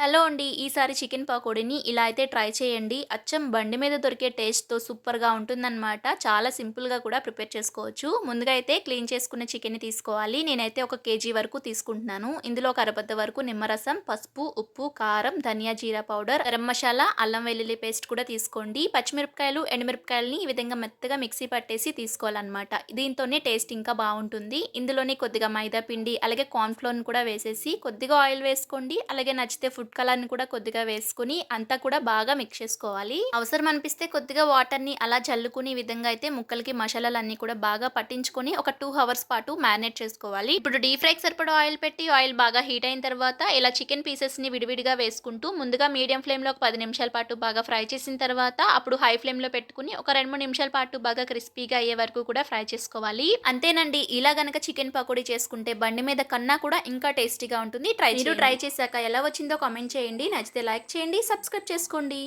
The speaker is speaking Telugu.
హలో అండి. ఈసారి చికెన్ పకోడీని ఇలా అయితే ట్రై చేయండి. అచ్చం బండి మీద దొరికే టేస్ట్‌తో సూపర్‌గా ఉంటుందనమాట. చాలా సింపుల్‌గా కూడా ప్రిపేర్ చేసుకోవచ్చు. ముందుగా అయితే క్లీన్ చేసుకున్న చికెన్‌ని తీసుకోవాలి. నేనైతే ఒక కేజీ వరకు తీసుకుంటున్నాను. ఇందులో ఒక అరబద్ద వరకు నిమ్మరసం, పసుపు, ఉప్పు, కారం, ధనియా, జీరా పౌడర్, గరం మసాలా, అల్లం వెల్లుల్లి పేస్ట్ కూడా తీసుకోండి. పచ్చిమిరపకాయలు, ఎండుమిరపకాయలని ఈ విధంగా మెత్తగా మిక్సీ పట్టేసి తీసుకోవాలన్నమాట దీంతోనే టేస్ట్ ఇంకా బాగుంటుంది ఇందులోనే కొద్దిగా మైదా పిండి, అలాగే కార్న్ఫ్లోర్ని కూడా వేసేసి కొద్దిగా ఆయిల్ వేసుకోండి. అలాగే నచ్చితే ఫుడ్ కలర్‌ని కూడా కొద్దిగా వేసుకొని అంతా కూడా బాగా మిక్స్ చేసుకోవాలి. అవసరం అనిపిస్తే కొద్దిగా వాటర్‌ని అలా చల్లుకుని ఈ విధంగా అయితే ముక్కలకి మసాలాలన్నీ కూడా బాగా పట్టించుకొని ఒక 2 హవర్స్ పాటు మ్యారినేట్ చేసుకోవాలి. ఇప్పుడు డీప్ ఫ్రైకి సరిపడా ఆయిల్ పెట్టి ఆయిల్ బాగా హీట్ అయిన తర్వాత ఇలా చికెన్ పీసెస్‌ని విడివిడిగా వేసుకుంటూ ముందుగా మీడియం ఫ్లేమ్‌లో ఒక 10 నిమిషాల పాటు బాగా ఫ్రై చేసిన తర్వాత అప్పుడు హై ఫ్లేమ్‌లో పెట్టుకొని ఒక 2, 3 నిమిషాల పాటు బాగా క్రిస్పీగా అయ్యే వరకు కూడా ఫ్రై చేసుకోవాలి. అంతేనండి. ఇలా గనక చికెన్ పకోడీ చేసుకుంటే బండి మీద కన్నా కూడా ఇంకా టేస్టీగా ఉంటుంది. ట్రై మీరు ట్రై చేశాక ఎలా వచ్చిందో కామెంట్ చేయండి. నచ్చితే లైక్ చేయండి. సబ్స్క్రైబ్ చేసుకోండి.